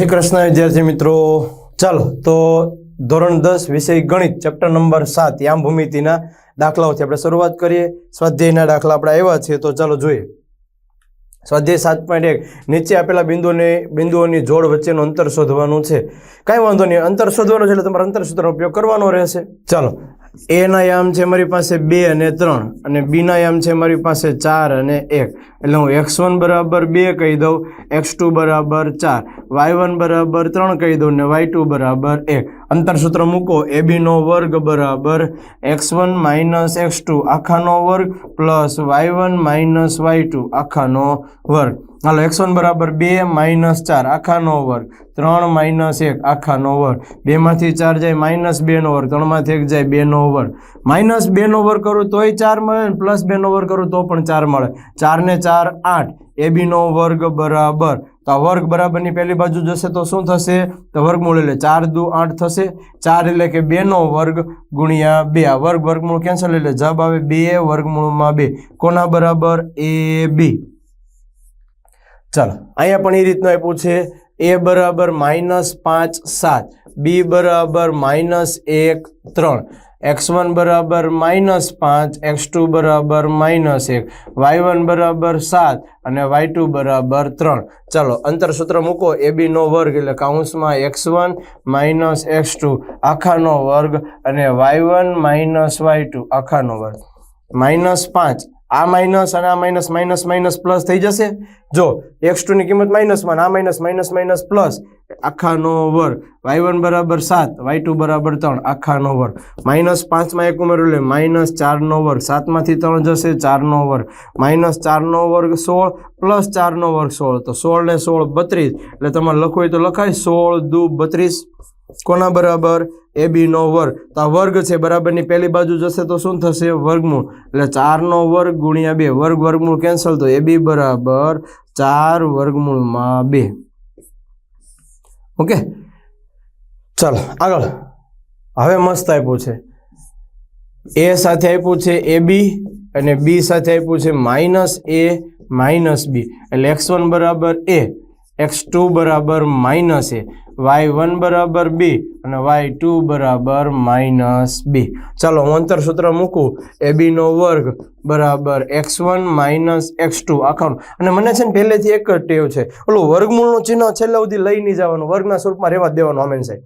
શ્રી કૃષ્ણ, વિદ્યાર્થી મિત્રો. ચાલો, તો ધોરણ દસ, વિષય ગણિત ચેપ્ટર નંબર સાત યામ ભૂમિતિના દાખલાઓથી આપણે શરૂઆત કરીએ. સ્વાધ્યાયના દાખલા આપણે આવ્યા છે, તો ચાલો જોઈએ. સ્વાધ્યાય સાત પોઈન્ટ એક, નીચે આપેલા બિંદુને, બિંદુઓની જોડ વચ્ચેનું અંતર શોધવાનું છે. કાંઈ વાંધો નહીં, અંતર શોધવાનું છે એટલે તમારે અંતર સૂત્રનો ઉપયોગ કરવાનો રહેશે. ચાલો એના યામ છે મારી પાસે બે અને ત્રણ, અને બીના યામ છે મારી પાસે ચાર અને એક. એટલે હું એક્સ વન બરાબર બે કહી દઉં, એક્સ ટુ બરાબર ચાર, વાય વન બરાબર ત્રણ કહી દઉં, ને વાય ટુ બરાબર એક. અંતરસૂત્ર મૂકો એ બીનો વર્ગ બરાબર x one minus x two, આખાનો વર્ગ plus y one minus y two, આખાનો વર્ગ. હાલો એકસો બરાબર બે માઇનસ ચાર આખાનો વર્ગ. ત્રણ માઇનસ એક આખાનો વર્ગ. બેમાંથી ચાર જાય માઇનસ બેનો વર્ગ. ત્રણમાંથી એક જાય બેનો વર્ગ. માઇનસ બેનો વર્ગ કરું તોય ચાર મળે ને પ્લસ બેનો વર્ગ કરું તો પણ ચાર મળે. ચારને ચાર, આઠ. એ બીનો વર્ગ બરાબર. તો આ વર્ગ બરાબરની પહેલી બાજુ જશે તો શું થશે? તો વર્ગમૂળ એટલે ચાર દુ આઠ થશે. ચાર એટલે કે બેનો વર્ગ ગુણ્યા બે. આ વર્ગ વર્ગમૂળ કેન્સલ એટલે જવાબ આવે બે, વર્ગમૂળમાં બે. કોના બરાબર? એ બી. ચાલો. અહીંયા પણ એ રીતનું આપ્યું છે. એ બરાબર માઇનસ પાંચ સાત. બી બરાબર માઇનસ એક ત્રણ. એક્સ વન બરાબર માઇનસ પાંચ. એક્સ ટુ બરાબર માઇનસ એક. વાય વન બરાબર સાત અને વાય ટુ બરાબર ત્રણ. ચાલો અંતર સૂત્ર મૂકો. એ બીનો વર્ગ એટલે કાઉન્સમાં x one minus x two આખાનો વર્ગ અને y one minus y two આખાનો વર્ગ. માઇનસ પાંચ. આ માઇનસ અને આ માઇનસ માઇનસ માઇનસ પ્લસ થઈ જશે. જો એક્સ ટુની કિંમત માઇનસ વન આ માઇનસ માઇનસ માઇનસ પ્લસ આખાનો વર્ગ વાય વન બરાબર સાત વાય ટુ બરાબર ત્રણ, આખાનો વર્ગ. માઇનસ પાંચમાં એક ઉમેરું લે માઇનસ ચારનો વર્ગ સાતમાંથી ત્રણ જશે, ચારનો વર્ગ. માઇનસ ચારનો વર્ગ સોળ પ્લસ ચારનો વર્ગ સોળ. તો સોળ ને સોળ બત્રીસ, એટલે તમારે લખવું તો લખાય સોળ દુ બત્રીસ. કોના બરાબર? એ બીનો વર્ગ. તો આ વર્ગ છે, બરાબરની પહેલી બાજુ જશે તો શું થશે? વર્ગમૂળ. એટલે ચારનો વર્ગ ગુણ્યા બે. વર્ગ વર્ગમૂળ કેન્સલ તો એ, બી, બરાબર ચાર વર્ગમૂળમાં બે. ઓકે? ચાલો, આગળ. હવે મસ્ત આપ્યું છે. એ સાથે આપ્યું છે એ, બી અને બી સાથે આપ્યું છે માઇનસ એ માઇનસ બી. એટલે એક્સ વન બરાબર એ. એક્સ ટુ બરાબર માઇનસ એ, વાય વન બરાબર બી અને વાય ટુ બરાબર માઇનસ બી. ચાલો હું અંતર સૂત્ર મૂકું. એ બીનો વર્ગ બરાબર x one minus x two, આખાનું. અને મને છે ને પહેલેથી એક જ ટેવ છે. ઓલું વર્ગમૂળનું ચિહ્ન છેલ્લે સુધી લઈ નહીં જવાનું. વર્ગના સ્વરૂપમાં રહેવા દેવાનું અમેન સાહેબ.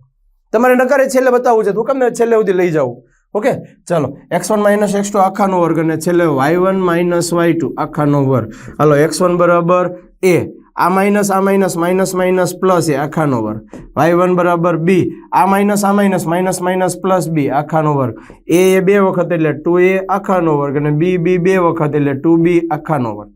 તમારે નકારે છેલ્લે બતાવવું છે તો કમે છેલ્લે સુધી લઈ જાઉં? ઓકે? ચાલો. X one minus x two આખાનો વર્ગ અને છેલ્લે y one minus y two, આખાનો વર્ગ. હાલો, એક્સ વન બરાબર એ. આ માઇનસ આ minus minus minus plus A આખાનો વર્ગ. વાય વન બરાબર બી. આ માઇનસ આ minus minus minus plus B આખાનો વર્ગ. એ એ બે વખત એટલે ટુ એ આખાનો વર્ગ અને બી બી બે વખત એટલે ટુ બી આખાનો વર્ગ.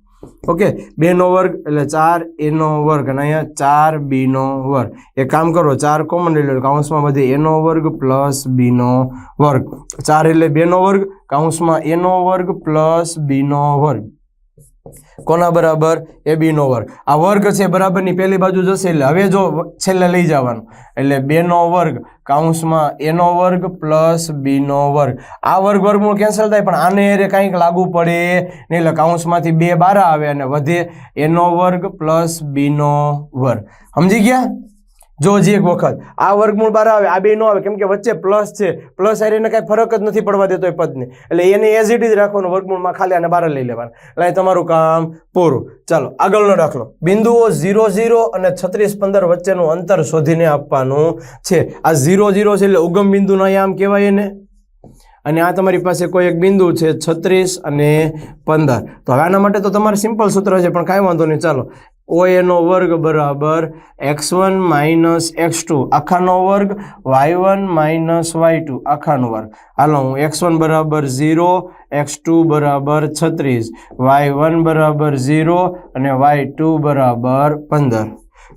ઓકે? બેનો વર્ગ એટલે ચાર, એનો વર્ગ અને અહીંયા ચાર બીનો વર્ગ. એક કામ કરો, ચાર કોમન લઈ લો કાઉન્સમાં બધી એનો વર્ગ પ્લસ બીનો વર્ગ. ચાર એટલે બેનો વર્ગ, કાઉન્સમાં એનો વર્ગ પ્લસ બીનો વર્ગ. કોના બરાબર? એ બીનો વર્ગ. આ વર્ગ છે બરાબરની પહેલી બાજુ જશે એટલે હવે જો છેલ્લે લઈ જવાનું. એટલે બેનો વર્ગ કાઉન્સમાં એનો વર્ગ પ્લસ બીનો વર્ગ. આ વર્ગ વર્ગમૂળ કેન્સલ થાય, પણ આને એરે કંઈક લાગુ પડે. નહીં એટલે કાઉન્સમાંથી બે બાર આવે અને વધે એનો વર્ગ પ્લસ બીનો વર્ગ. સમજી ગયા? જો હજી એક વખત. આ વર્ગમૂળ બાર આવે, આ બે નો આવે, કેમ કે વચ્ચે પ્લસ છે. પ્લસ આ એને કાંઈ ફરક જ નથી પડવા દેતો એ પદને. એટલે એને એઝ ઇટ ઇઝ રાખવાનું, વર્ગમૂળમાં ખાલી આને બાર લઈ લેવાનું. એટલે તમારું કામ પૂરું. ચાલો, આગળનો દાખલો. બિંદુઓ ઝીરો ઝીરો અને છત્રીસ પંદર વચ્ચેનું અંતર શોધીને આપવાનું છે. આ ઝીરો ઝીરો છે એટલે ઉગમ બિંદુનો આમ કહેવાય એને. અને આ તમારી પાસે કોઈ એક બિંદુ છે છત્રીસ અને પંદર. તો હવે આના માટે તો તમારે સિમ્પલ સૂત્ર છે, પણ કાંઈ વાંધો નહીં. ચાલો ઓ એનો વર્ગ બરાબર x one minus x two, આખાનો વર્ગ y one minus y two, આખાનો વર્ગ. હાલો, હું એક્સ વન બરાબર ઝીરો, એક્સ ટુ બરાબર છત્રીસ, વાય વન બરાબર ઝીરો અને વાય ટુ બરાબર પંદર.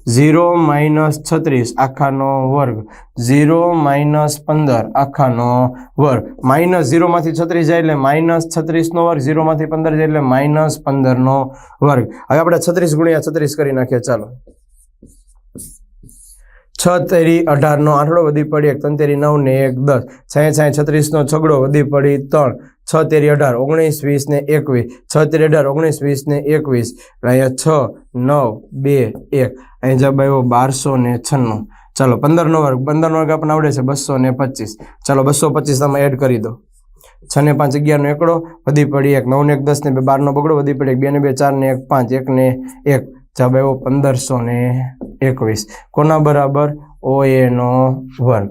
ઝીરો માઇનસ છત્રીસ આખાનો વર્ગ. ઝીરો માઇનસ પંદર આખાનો વર્ગ. માઇનસ ઝીરોમાંથી છત્રીસ જાય એટલે માઇનસ છત્રીસનો વર્ગ, ઝીરોમાંથી પંદર જાય એટલે માઇનસ પંદરનો વર્ગ. હવે આપણે છત્રીસ ગુણ્યા છત્રીસ કરી નાખીએ, ચાલો. છ તેરી અઢારનો આઠડો વધી પડી એક ત્રણ તેરી નવ ને એક, દસ. સાંઈ સાંઈ છત્રીસનો છગડો વધી પડી ત્રણ. છ તેરી અઢાર, ઓગણીસ, વીસ ને એકવીસ. છ તેરી અઢાર, ઓગણીસ, વીસ ને એકવીસ. અહીંયા છ, નવ, બે, એક. અહીં જવાબ આવ્યો બારસો ને છન્નું. ચાલો, પંદરનો વર્ગ. પંદરનો વર્ગ આપણને આવડે છે બસો ને પચીસ. ચાલો, બસો પચીસ તમે એડ કરી દો. છ ને પાંચ, અગિયારનો એકડો, વધી પડી એક. નવ ને એક દસ ને બે, બારનો બગડો, વધી પડી એક. બે ને બે ચાર ને એક, પાંચ એક ને એક. જવાબ આવ્યો પંદરસો ને એકવીસ. કોના બરાબર? ઓ એનો વર્ગ.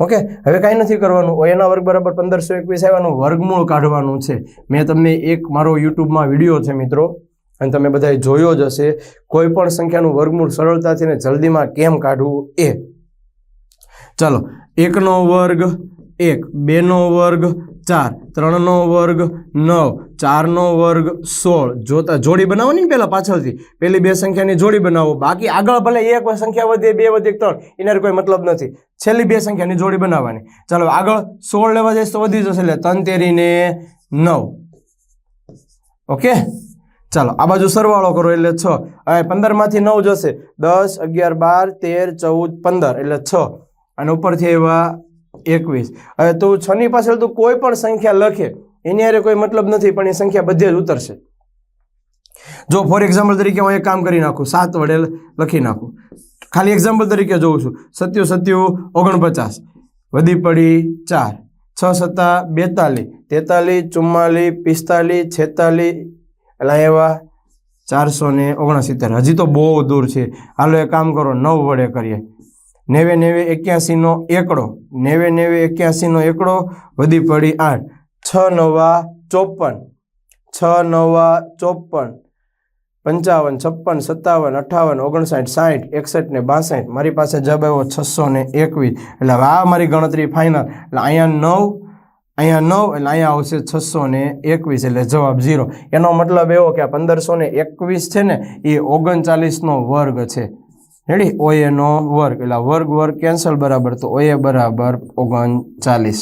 ઓકે, હવે કાંઈ નથી કરવાનું. ઓ એના વર્ગ બરાબર પંદરસો એકવીસ આવ્યાનું. વર્ગમૂળ કાઢવાનું છે. મેં તમને એક મારો યુટ્યુબમાં વીડિયો છે મિત્રો. અને તમે બધાએ જોયો જ હશે કોઈ પણ સંખ્યાનું વર્ગમૂળ સરળતાથી ને જલ્દીમાં કેમ કાઢવું એ. ચાલો, એકનો વર્ગ એક, બેનો વર્ગ ચાર, ત્રણનો વર્ગ નવ, ચારનો વર્ગ સોળ. જોતા જોડી બનાવવાની ને પહેલાં પાછળથી? પેલી બે સંખ્યાની જોડી બનાવો. બાકી આગળ ભલે એક સંખ્યા વધે, બે વધે, ત્રણ એના કોઈ મતલબ નથી. છેલ્લી બે સંખ્યાની જોડી બનાવવાની. ચાલો, આગળ સોળ લેવા જઈશ તો વધી જશે એટલે તંતેરીને તેરીને નવ. ઓકે? ચાલો, આ બાજુ સરવાળો કરો એટલે છ. હવે પંદરમાંથી નવ જશે. દસ, અગિયાર, બાર, તેર, ચૌદ, પંદર, એટલે છ. અને ઉપરથી એવા એકવીસ. હવે તું છની પાછળ તું કોઈ પણ સંખ્યા લખે, એની અરે કોઈ મતલબ નથી, પણ એ સંખ્યા બધે જ ઉતરશે. જો ફોર એક્ઝામ્પલ તરીકે હું એક કામ કરી નાખું, સાત વડે લખી નાખું. ખાલી એક્ઝામ્પલ તરીકે જોઉં છું. સત્યુ સત્યુ, ઓગણપચાસ. વધી પડી ચાર. છ સત્તા બેતાલીસ. તેતાલીસ, ચુમ્માલીસ, પિસ્તાલીસ, છેતાલીસ એટલે એવા ચારસો ને ઓગણસિત્તેર. હજી તો બહુ દૂર છે. હાલો એક કામ કરો, નવ વડે કરીએ. નેવે નેવે એક્યાસીનો એકડો, નેવે નેવે એક્યાસીનો એકડો, વધી પડી આઠ. છ નવા ચોપન છ નવા ચોપન પંચાવન, છપ્પન, સત્તાવન, અઠાવન, ઓગણસાઠ, સાઠ, એકસઠ ને બાસઠ. મારી પાસે જવાબ આવ્યો છસો ને એકવીસ. એટલે આ મારી ગણતરી ફાઇનલ એટલે અહીંયા નવ અહીંયા નવ એટલે અહીંયા આવશે છસો ને એકવીસ એટલે જવાબ ઝીરો એનો મતલબ એવો કે આ પંદરસો ને એકવીસ છે ને, એ ઓગણચાલીસનો વર્ગ છે. રેડી ઓએનો વર્ગ. એટલે વર્ગ વર્ગ કેન્સલ બરાબર, તો ઓએ બરાબર ઓગણચાલીસ.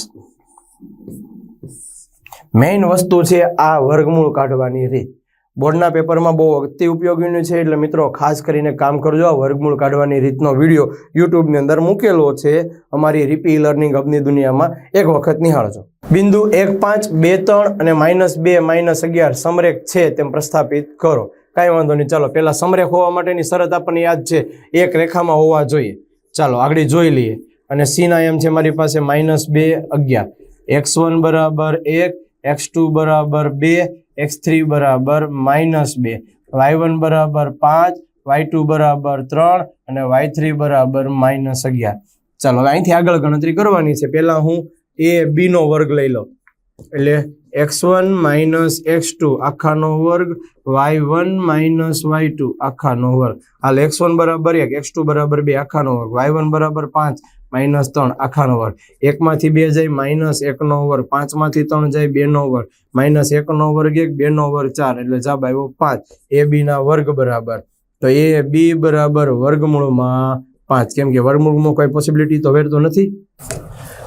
મેઇન વસ્તુ છે આ વર્ગમૂળ કાઢવાની રીત. બોર્ડના પેપરમાં બહુ અતિ ઉપયોગીનું છે એટલે મિત્રો ખાસ કરીને કામ કરજો. આ વર્ગમૂળ કાઢવાની રીતનો વીડિયો યુટ્યુબની અંદર મૂકેલો છે. અમારી રીપી લર્નિંગ હબની દુનિયામાં એક વખત નિહાળજો. બિંદુ એક પાંચ, બે ત્રણ અને માઇનસ બે, માઇનસ અગિયાર સમરેખ છે તેમ પ્રસ્થાપિત કરો. કાંઈ વાંધો નહીં. ચાલો, પહેલાં સમરેખ હોવા માટેની શરત આપણને યાદ છે. એક રેખામાં હોવા જોઈએ. ચાલો, આગળ જોઈ લઈએ. અને સીના એમ છે મારી પાસે માઇનસ બે, અગિયાર. એક્સ વન બરાબર એક, એક્સ ટુ બરાબર બે એક્સ થ્રી બરાબર માઇનસ બે. વાય વન બરાબર પાંચ વાય ટુ બરાબર ત્રણ અને વાય થ્રી બરાબર માઇનસ અગિયાર. ચાલો, હવે અહીંથી આગળ ગણતરી કરવાની છે. પહેલાં હું એ બીનો વર્ગ લઈ લઉં. એટલે x one minus x two આખાનો વર્ગ. Y one minus y two આખાનો વર્ગ. હાલ એક્સ વન બરાબર એક એક્સ ટુ બરાબર બે, આખાનો વર્ગ. વાય વન બરાબર પાંચ માઇનસ ત્રણ આખાનો વર્ગ. એકમાંથી બે જાય માઇનસ એકનો વર્ગ. પાંચમાંથી ત્રણ જાય બેનો વર્ગ. માઇનસ એકનો વર્ગ એક બેનો વર્ગ ચાર, એટલે જવાબ આવ્યો પાંચ. એ બીના વર્ગ બરાબર. તો એ બી બરાબર વર્ગમૂળમાં પાંચ. કેમ કે વર્ગમૂળમાં કોઈ પોસિબિલિટી તો વેરતો નથી.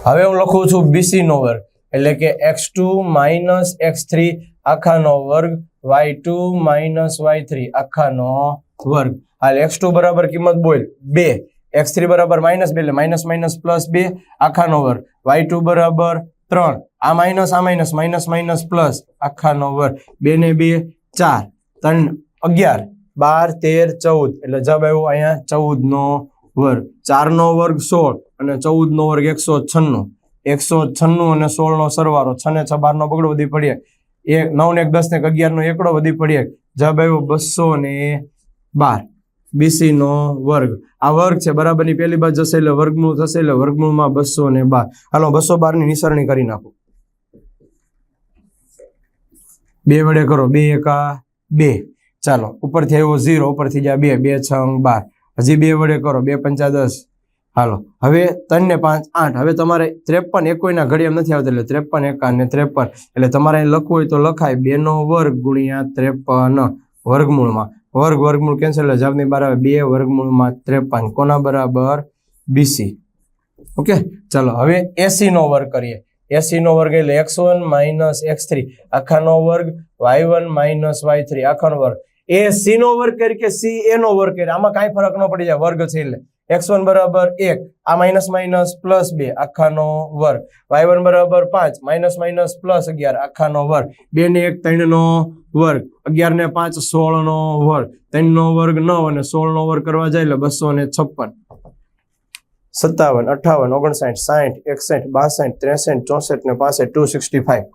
હવે હું લખું છું બીસી નો વર્ગ. એટલે કે x two minus x three આખાનો વર્ગ. Y two minus y three આખાનો વર્ગ. હાલ એક્સ ટુ બરાબર કિંમત બોલ. બે. એક્સ થ્રી બરાબર માઇનસ બે એટલે માઇનસ માઇનસ પ્લસ બે, આખાનો વર્ગ. વાય ટુ બરાબર ત્રણ. આ માઇનસ આ માઇનસ માઇનસ માઇનસ પ્લસ આખાનો વર્ગ. બે ને બે, ચાર. ત્રણ, અગિયાર. બાર, તેર, ચૌદ. એટલે જવાબ આવ્યો અહીંયા ચૌદ નો વર્ગ. ચાર નો વર્ગ સોળ અને ચૌદ નો વર્ગ એકસો છન્નું. એકસો છન્નું અને સોળ નો સરવાળો. છ ને છ બાર નો બગડો વધી પડીએ એક નવ ને એક દસ ને એક અગિયાર નો એકડો વધી પડીએ જવાબ આવ્યો બસો ને બાર. બીસી નો વર્ગ. આ વર્ગ છે, બરાબરની પહેલી બાજુ જશે એટલે વર્ગમૂળ થશે એટલે વર્ગમૂળમાં બસો ને બાર. હાલો, બસો બારની નિસરણી કરી નાખો. બે વડે કરો, બે એકા બે. ચાલો, ઉપરથી આવ્યો ઝીરો ઉપરથી જાય બે બે છ બાર. હજી બે વડે કરો, બે પંચા દસ. હાલો, હવે ત્રણ ને પાંચ, આઠ. હવે તમારે ત્રેપન એકોઈના ઘડી નથી આવતા એટલે ત્રેપન એકા ને ત્રેપન. એટલે તમારે લખવું હોય તો લખાય બે નો વર્ગ ગુણ્યા ત્રેપન વર્ગમૂળમાં. વર્ગ વર્ગમૂળ કેન્સલ એટલે જવાબની બરાબર બે વર્ગમૂળમાં ત્રેપન, કોના બરાબર? બીસી ઓકે, ચાલો હવે એસી નો વર્ગ કરીએ. એસી નો વર્ગ એટલે x one minus x three આખાનો વર્ગ y one minus y three આખાનો વર્ગ. એ સી નો વર્ગ કરી કે સી એ નો વર્ગ કરી? આમાં કાંઈ ફરક ન પડી જાય. વર્ગ છે એટલે. એક્સ વન બરાબર એક, આ માઇનસ માઇનસ પ્લસ બે, આખાનો વર્ગ. વાય વન બરાબર પાંચ, માઇનસ માઇનસ પ્લસ અગિયાર, આખાનો વર્ગ. બે ને એક ત્રણ નો વર્ગ. અગિયાર ને પાંચ સોળ નો વર્ગ. ત્રણ નો વર્ગ નવ અને સોળનો વર્ગ કરવા જાય એટલે બસો ને છપ્પન. સત્તાવન, અઠાવન, ઓગણસાઠ, સાઠ, એકસઠ, બાસઠ, ત્રેસઠ, ચોસઠ ને પાસઠ ટુ સિક્સટી ફાઈવ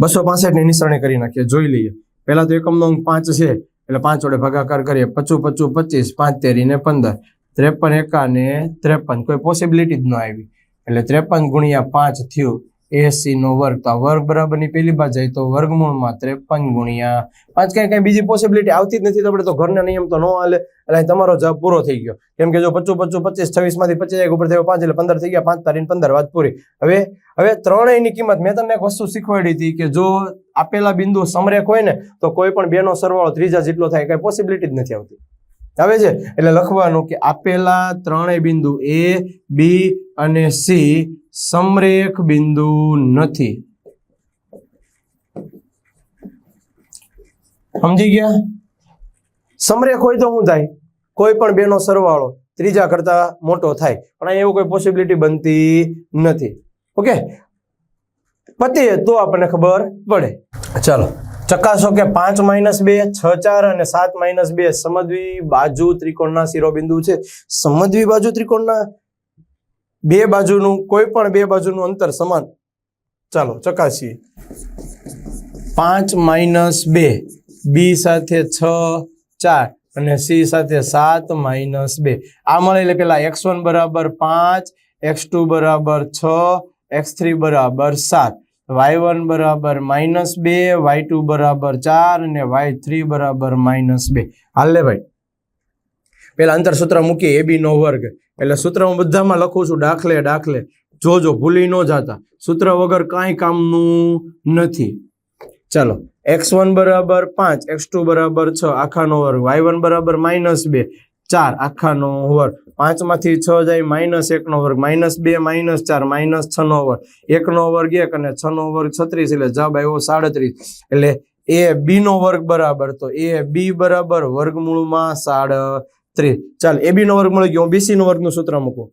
બસો પાસઠની નિસરણી કરી નાખીએ, જોઈ લઈએ. પહેલા તો એકમનો અંક પાંચ છે એટલે પાંચ વડે ભાગાકાર કરીએ, પચું પચું, પચીસ, પાંચ તેરી ને પંદર. ત્રેપન એકા ને ત્રેપન, કોઈ પોસિબિલિટી જ ન આવી. એટલે ત્રેપન ગુણ્યા પાંચ થયું એસી નો વર્ગ. તો વર્ગ બરાબરની પેલી બાજુ જાય તો વર્ગમૂળમાં ત્રેપન ગુણ્યા પાંચ. કઈ કઈ બીજી પોસિબિલિટી આવતી જ નથી. તો આપણે તો ઘરના નિયમ તો ન હાલે. એટલે તમારો જવાબ પૂરો થઈ ગયો. કેમ કે જો પચું પચું પચીસ, છવ્વીસમાંથી પચીસ એક ઉપર થયો પાંચ એટલે પંદર થઈ ગયા પાંચ. તારીખ પંદર. વાત પૂરી. હવે હવે ત્રણેયની કિંમત મેં તમને એક વસ્તુ શીખવાડી હતી કે જો આપેલા બિંદુ સમરેખ હોય ને, તો કોઈ પણ બેનો સરવાળો ત્રીજા જેટલો થાય, કઈ પોસિબિલિટી જ નથી આવતી. આવે છે? એટલે લખવાનું કે આપેલા ત્રણેય બિંદુ એ બી અને સી સમરેખ બિંદુ નથી. સમજી ગયા? સમરેખ હોય તો શું થાય કોઈ પણ બેનો સરવાળો ત્રીજા કરતા મોટો થાય. પણ અહીંયા એવું કોઈ પોસિબિલિટી બનતી નથી. ઓકે પતે તો આપણને ખબર પડે. ચાલો. ચકાસો કે પાંચ માઇનસ બે, છ ચાર અને સાત માઇનસ બે સમદ્વી બાજુ ત્રિકોણના શિરોબિંદુ છે. સમદ્વી બાજુ ત્રિકોણના બે બાજુનું, કોઈ પણ બે બાજુનું અંતર સમાન. ચાલો, ચકાસીએ. પાંચ માઇનસ બે, બી સાથે છ, ચાર અને સી સાથે સાત માઇનસ બે. આ મળે એટલે પેલા એક્સ વન બરાબર પાંચ, એક્સ ટુ બરાબર છ, એક્સ થ્રી બરાબર સાત. વાય વન બરાબર માઇનસ બે, વાય ટુ બરાબર ચાર અને વાય થ્રી બરાબર માઇનસ બે. હાલ લે ભાઈ. પેલા અંતર સૂત્ર મૂકીએ, એ બી નો વર્ગ. એટલે સૂત્ર હું બધામાં લખું છું, દાખલે દાખલે, જોજો, ભૂલી ન જાતા. સૂત્ર વગર કાંઈ કામનું નથી. ચાલો, એક્સ વન બરાબર પાંચ, એક્સ ટુ બરાબર છ, આખાનો વર્ગ. વાય વન બરાબર માઇનસ બે, ચાર, આખાનો વર્ગ. પાંચમાંથી છ જાય માઇનસ એકનો વર્ગ. માઇનસ બે, માઇનસ ચાર, માઇનસ છનો વર્ગ. એકનો વર્ગ એક અને છનો વર્ગ છત્રીસ, એટલે જવાબ આવ્યો સાડત્રીસ. એટલે એ બીનો વર્ગ બરાબર તો એ બી બરાબર વર્ગમૂળમાં સાડત્રીસ ચાલ બી નો વર્ગ મળી ગયો. બીસી નો વર્ગનું સૂત્ર મૂકું.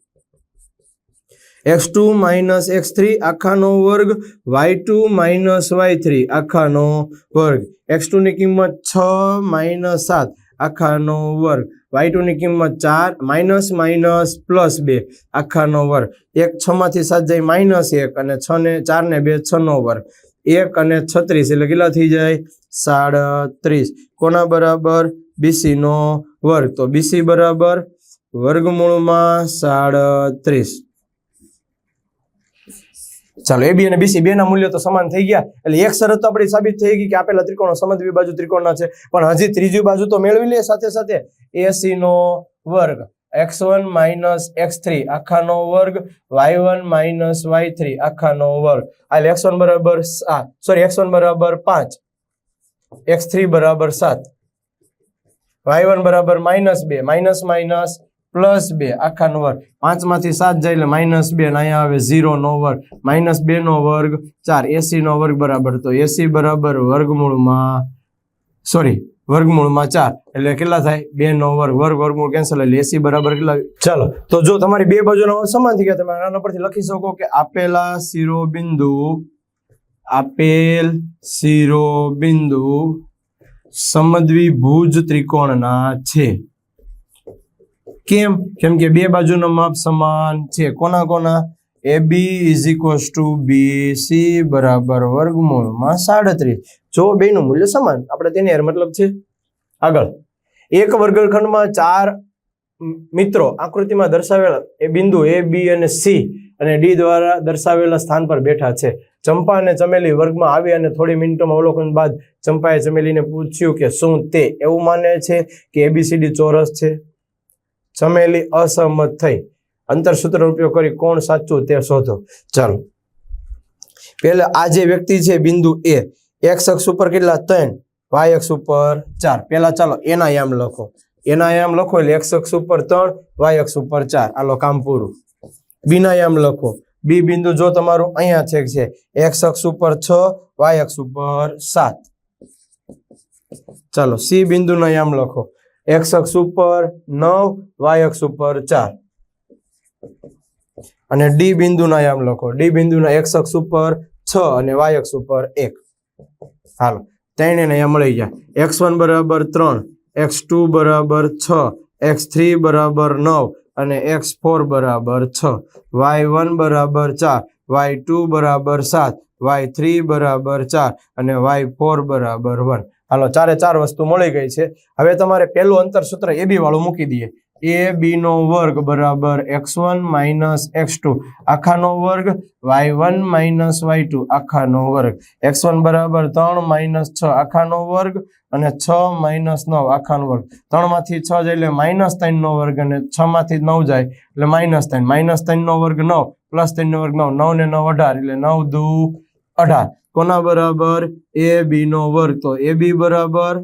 X two minus x three આખાનો વર્ગ y two minus y three આખાનો વર્ગ. એક્સ ટુ ની કિંમત છ માઇનસ સાત, આખાનો વર્ગ. વાય ટુ ની કિંમત ચાર માઇનસ માઇનસ પ્લસ બે, આખાનો વર્ગ. એક છ માંથી સાત જાય માઇનસ એક અને છ ને, ચાર ને બે, છ નો વર્ગ. એક અને છત્રીસ, એટલે કેટલા થઈ જાય? સાડત્રીસ. કોના બરાબર? બીસી નો વર્ગ. તો બીસી બરાબર વર્ગમૂળમાં સાડત્રીસ. ચાલો, એ બી અને બીસી બે ના મૂલ્યો તો સમાન થઈ ગયા. એટલે એક શરત તો આપણી સાબિત થઈ ગઈ કે આપેલા ત્રિકોણો સમજવી બાજુ ત્રિકોણના છે. પણ હજી ત્રીજી બાજુ તો મેળવી લે સાથે સાથે. એસી નો વર્ગ. X one minus x three, આખાનો વર્ગ. Y one minus y three, આખાનો વર્ગ. આ એક્સ વન બરાબર સોરી, એક્સ વન બરાબર પાંચ. એક્સ થ્રી બરાબર સાત. વાય વન બરાબર માઇનસ બે, માઇનસ માઇનસ પ્લસ બે આખાનો વર્ગ. પાંચમાંથી સાત જાય એટલે માઇનસ બે અને અહીંયા આવે ઝીરો નો વર્ગ. માઇનસ બે નો વર્ગ ચાર એસી નો વર્ગ બરાબર તો એસી બરાબર વર્ગમૂળમાં સોરી વર્ગમૂળમાં ચાર. એટલે કેટલા થાય? બે નો વર્ગ વર્ગ, વર્ગમૂળ કેન્સલ એટલે એસી બરાબર કેટલા ચાલો, તો જો તમારી બે બાજુના વર્ગ સમાન થઈ ગયા, તમે આના પરથી લખી શકો કે આપેલા શિરોબિંદુ, આપેલ શિરોબિંદુ સમદ્વિભુજ ત્રિકોણના છે. કેમ? કેમ કે બે બાજુનો માપ સમાન છે. કોના કોના? A B is equals to B C બરાબર વર્ગમૂળમાં સાડત્રીસ. જો બેનું મૂલ્ય સમાન, આપણે તેની હારે મતલબ છે આગળ. એક વર્ગખંડમાં ચાર મિત્રો આકૃતિમાં દર્શાવેલા એ બિંદુ એ બી અને સી અને ડી દ્વારા દર્શાવેલા સ્થાન પર બેઠા છે. ચંપા અને ચમેલી વર્ગમાં આવી અને થોડી મિનિટોમાં અવલોકન બાદ ચંપાએ ચમેલીને પૂછ્યું કે શું તે એવું માને છે કે એબીસીડી ચોરસ છે? ચમેલી અસહમત થઈ. અંતરસૂત્રનો ઉપયોગ કરી કોણ સાચું તે શોધો. ચાલો. પહેલા આ જે વ્યક્તિ છે, બિંદુ એ એક્સ અક્ષ ઉપર કેટલા? ત્રણ. વાય અક્ષ ઉપર ચાર. પહેલા ચાલો એના યામ લખો. એના યામ લખો એટલે એક્સ અક્ષ ઉપર ત્રણ વાય અક્ષ ઉપર ચાર. આલો કામ પૂરું. બીના યામ લખો. બી બિંદુ જો તમારું અહીંયા છેક છે, એક્સ અક્ષ ઉપર છ, વાય અક્ષ ઉપર સાત. ચાલો, સી બિંદુના યામ લખો. એક્સ અક્ષ ઉપર નવ, વાય અક્ષ ઉપર ચાર. અને ડી બિંદુના આમ લખો. ડી બિંદુના એક્સ અક્ષ ઉપર છ અને વાય અક્ષ ઉપર એક. હાલો, ત્રણે ને અહીંયા મળી જાય એક્સ વન બરાબર ત્રણ, એક્સ ટુ બરાબર છ, એક્સ થ્રી બરાબર નવ અને એક્સ ફોર બરાબર છ. વાય વન બરાબર ચાર. વાય ટુ બરાબર સાત. વાય થ્રી બરાબર ચાર અને વાય ફોર બરાબર વન. હાલો, ચારે ચાર વસ્તુ મળી ગઈ છે. હવે તમારે પહેલું અંતર સૂત્ર એ બી વાળું મૂકી દઈએ. એ બીનો વર્ગ બરાબર x one minus x two. આખાનો વર્ગ y one minus y two. આખાનો વર્ગ. એક્સ વન બરાબર ત્રણ માઇનસ છ. આખાનો વર્ગ અને છ માઇનસ નવ. આખાનો વર્ગ. ત્રણમાંથી છ જાય એટલે માઇનસ ત્રણનો વર્ગ અને છમાંથી માંથી નવ જાય એટલે માઇનસ ત્રણ. માઇનસ ત્રણનો વર્ગ નવ પ્લસ ત્રણનો વર્ગ નવ. નવ ને નવ અઢાર એટલે નવ દુ અઢાર. કોના બરાબર? એ બીનો વર્ગ. તો એ બી બરાબર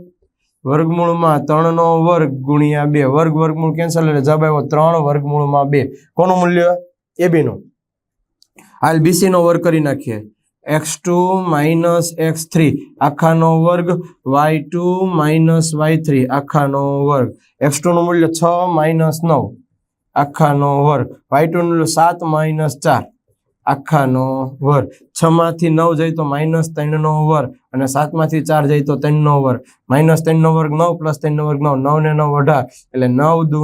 વર્ગમૂળમાં ત્રણનો વર્ગ ગુણ્યા બે. વર્ગ, વર્ગમૂળ કેન્સલ એટલે જવાબ આવ્યો ત્રણ, વર્ગમૂળમાં બે. કોનું મૂલ્ય? એ બી નું. હાલ બીસી નો વર્ગ કરી નાખીએ. X two minus x three આખાનો વર્ગ y two minus y three આખાનો વર્ગ. એક્સ ટુનું મૂલ્ય છ માઇનસ નવ. આખાનો વર્ગ. વાય ટુ નું મૂલ્ય સાત માઇનસ ચાર. આખાનો વર્ગ. છમાંથી નવ જાય તો માઇનસ ત્રણનો વર્ગ. અને સાતમાંથી ચાર જાય તો ત્રણનો વર્ગ. માઇનસ ત્રણનો વર્ગ નવ, પ્લસ ત્રણનો વર્ગ નવ નવ ને નવ અઢાર. એટલે નવ દુ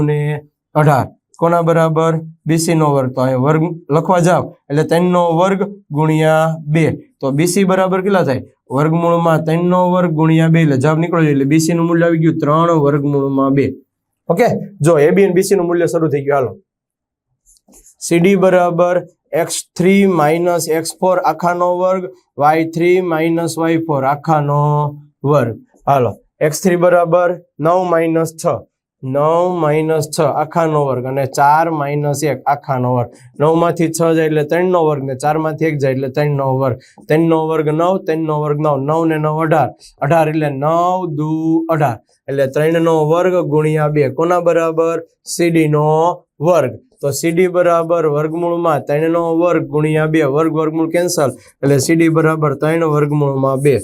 અઢાર. કોના બરાબર? બીસી નો વર્ગ. તો અહીંયા વર્ગ લખવા જાવ. એટલે ત્રણનો વર્ગ ગુણ્યા બે. તો બીસી બરાબર કેટલા થાય? વર્ગમૂળમાં ત્રણનો વર્ગ ગુણ્યા બે. એટલે જવાબ નીકળો એટલે બીસી નું મૂલ્ય આવી ગયું ત્રણ વર્ગમૂળમાં બે. ઓકે? જો એ બી અને બીસી નું મૂલ્ય શરૂ થઈ ગયું. હાલો. સીડી બરાબર x three minus x four આખાનો વર્ગ y three minus y four આખાનો વર્ગ. હાલો એક્સ થ્રી બરાબર નવ માઇનસ છ. નવ માઇનસ છ આખાનો વર્ગ અને ચાર માઇનસ એક આખાનો વર્ગ. નવમાંથી છ જાય એટલે ત્રણનો વર્ગ ને ચારમાંથી એક જાય એટલે ત્રણનો વર્ગ. ત્રણનો વર્ગ નવ ત્રણનો વર્ગ નવ. નવ ને નવ અઢાર. અઢાર એટલે નવ દુ અઢાર. એટલે ત્રણનો વર્ગ ગુણ્યા બે. કોના બરાબર? સીડીનો વર્ગ. તો સીડી બરાબર વર્ગમૂળમાં ત્રણનો વર્ગ ગુણ્યા બે. વર્ગ વર્ગમૂળ કેન્સલ એટલે સીડી બરાબર ત્રણ વર્ગમૂળમાં બે.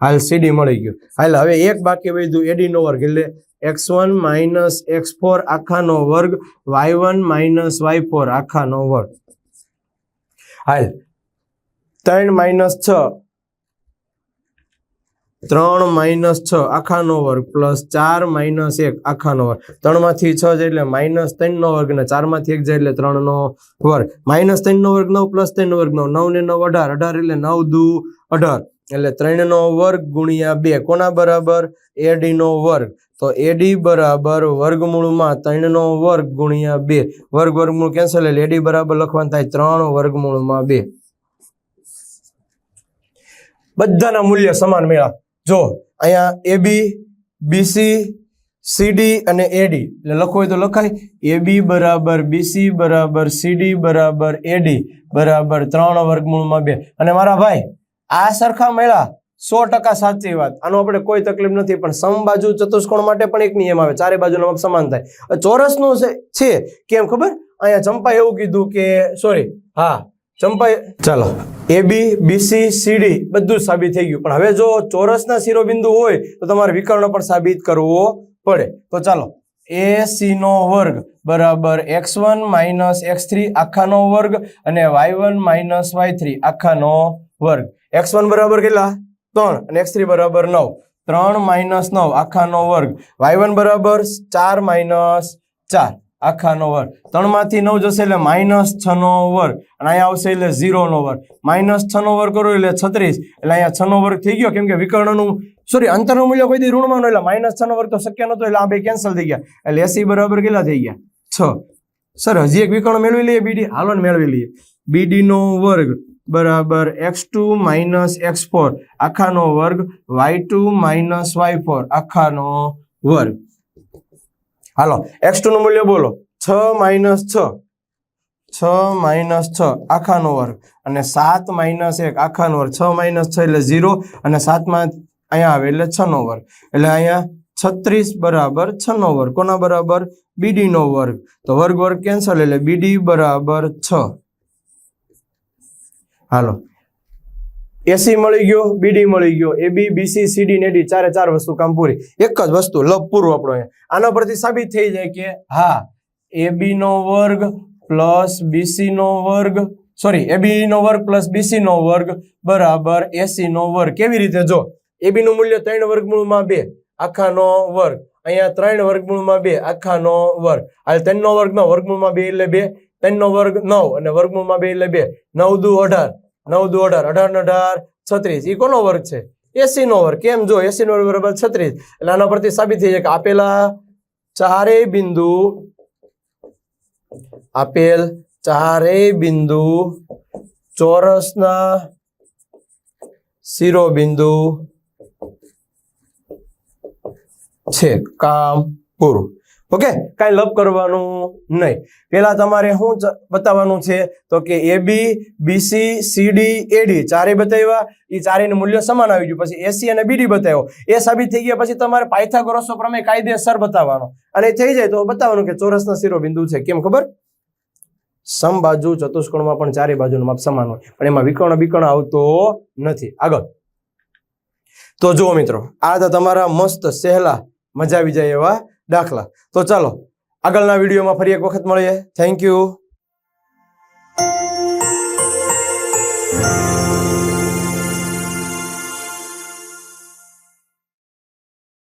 હાલ સીડી મળી ગયું. હાલ હવે એક બાકી વધ્યું એડીનો વર્ગ એટલે x one minus x four આખાનો વર્ગ y one minus y four આખાનો વર્ગ. હાલ ત્રણ માઇનસ છ ત્રણ માઇનસ છ આખાનો વર્ગ પ્લસ ચાર માઇનસ એક આખાનો વર્ગ. ત્રણમાંથી છ જાય એટલે માઇનસ ત્રણનો વર્ગ ને ચારમાંથી એક જાય એટલે ત્રણનો વર્ગ. માઇનસ ત્રણનો વર્ગ નવ, પ્લસ ત્રણનો વર્ગ નવ. નવ ને નવ અઢાર. અઢાર એટલે નવ દુ અઢાર. એટલે ત્રણનો વર્ગ ગુણ્યા બે. કોના બરાબર? એડી નો વર્ગ. તો એડી બરાબર વર્ગમૂળમાં ત્રણનો વર્ગ ગુણ્યા બે. વર્ગ વર્ગમૂળ કેન્સલ એટલે એડી બરાબર લખવાનું થાય ત્રણ વર્ગમૂળમાં બે. બધાના મૂલ્ય સમાન મેળા. જો અહીંયા એબી બીસી સીડી અને એડી એટલે લખવું હોય તો લખાય. એબી બરાબર બીસી બરાબર સીડી બરાબર એડી બરાબર, ત્રણ વર્ગમૂળમાં બે. અને મારા ભાઈ, આ સરખા મેળા સો ટકા સાચી વાત. આનો આપણે કોઈ તકલીફ નથી, પણ સમબાજુ ચતુષ્કોણ માટે પણ એક નિયમ આવે. ચારે બાજુનો માપ સમાન થાય. ચોરસનું છે કેમ ખબર? અહીંયા ચંપાએ એવું કીધું કે સોરી હા ચંપાએ ચાલો. એ બી બીસી સીડી બધું સાબિત થઈ ગયું. પણ હવે જો ચોરસના શિરોબિંદુ હોય તો તમારે વિકર્ણ પણ સાબિત કરવો પડે. તો ચાલો. એ સી નો વર્ગ બરાબર x one minus x three આખાનો વર્ગ અને y one minus y three આખાનો વર્ગ. એક્સ વન બરાબર કેટલા? ત્રણ. અને એક્સ થ્રી બરાબર નવ. ત્રણ માઇનસ નવ આખાનો વર્ગ. વાય વન બરાબર ચાર માઇનસ ચાર. આખાનો વર્ગ ત્રણમાંથી નવ જશે એટલે માઇનસ છ નો વર્ગ અને અહીંયા આવશે એટલે ઝીરો નો વર્ગ માઇનસ છ નો વર્ગ કરો એટલે છત્રીસ. એટલે અહીંયા છ નો વર્ગ થઈ ગયો. કેમ કે વિકર્ણનું સોરી અંતરનું મૂલ્ય કોઈ દી ઋણમાં ન એટલે માઇનસ છ નો વર્ગ તો શક્ય નતો એટલે આ બે કેન્સલ થઈ ગયા. એટલે એસી બરાબર કેટલા થઈ ગયા? છ. સર, હજી એક વિકર્ણ મેળવી લઈએ, બીડી? હાલો મેળવી લઈએ. બીડી નો વર્ગ બરાબર x two minus x four. આખાનો વર્ગ y two minus y four. આખાનો વર્ગ. હાલો એક્સનું મૂલ્ય બોલો. છ માઇનસ છ. છ માઇનસ છ, આખાનો વર્ગ. અને સાત માઇનસ એક, આખાનો વર્ગ. છ માઇનસ છ એટલે ઝીરો અને સાતમાં અહીંયા આવે એટલે છનો વર્ગ. એટલે અહીંયા છત્રીસ બરાબર છનો વર્ગ. કોના બરાબર? બીડીનો વર્ગ. તો વર્ગ વર્ગ કેન્સલ એટલે બીડી બરાબર છ. હાલો એસી મળી ગયો બીડી મળી ગયો એ બી બીસી સીડી ને ડી ચારે ચાર વસ્તુ કામ પૂરી. એક જ વસ્તુ લબ પૂરું આપણો આના પરથી સાબિત થઈ જાય કે, હા એ નો વર્ગ પ્લસ બીસી નો વર્ગ સોરી એ નો વર્ગ પ્લસ બીસી નો વર્ગ બરાબર એસી નો વર્ગ. કેવી રીતે? જો એ નું મૂલ્ય ત્રણ વર્ગમૂળમાં બે, આખાનો વર્ગ. અહીંયા ત્રણ વર્ગમૂળમાં બે, આખાનો વર્ગ. આ ત્રણ નો વર્ગ નો, વર્ગમૂળમાં બે એટલે બે ત્રણ નો વર્ગ નવ અને વર્ગમૂળમાં બે એટલે બે. નવ દુ અઢાર. નવ દુ અઢાર અઢાર ને અઢાર, છત્રીસ. એ કોનો વર્ગ છે? એસી નો વર્ગ. કેમ? જો એસી નો વર્ગ બરાબર છત્રીસ. એટલે આના પરથી સાબિત થઈ જાય કે આપેલા ચારેય બિંદુ, આપેલ ચારેય બિંદુ ચોરસના શિરોબિંદુ છે. કામ પૂરું. ઓકે? કાંઈ લપ કરવાનું નહીં. પેલા તમારે શું બતાવવાનું છે તો કે એ બી બીસી સીડી એડી ચારે બતાવ્યા. એ ચારેયનું મૂલ્ય સમાન આવી ગયું. પછી એસી અને બીડી બતાવ્યો. એ સાબિત થઈ ગયા પછી તમારે પાયથાગોરસનો પ્રમેય કાયદેસર બતાવવાનો. અને થઈ જાય તો બતાવવાનું કે ચોરસના શિરોબિંદુ છે. કેમ ખબર? સમબાજુ ચતુષ્કોણમાં પણ ચારે બાજુનું માપ સમાન હોય. પણ એમાં વિકર્ણ વિકર્ણ આવતો નથી. આગળ. તો જુઓ મિત્રો, આ હતા તમારા મસ્ત સહેલા મજા આવી જાય એવા દાખલા. તો ચાલો આગળના વિડીયોમાં ફરી એક વખત મળીએ. Thank you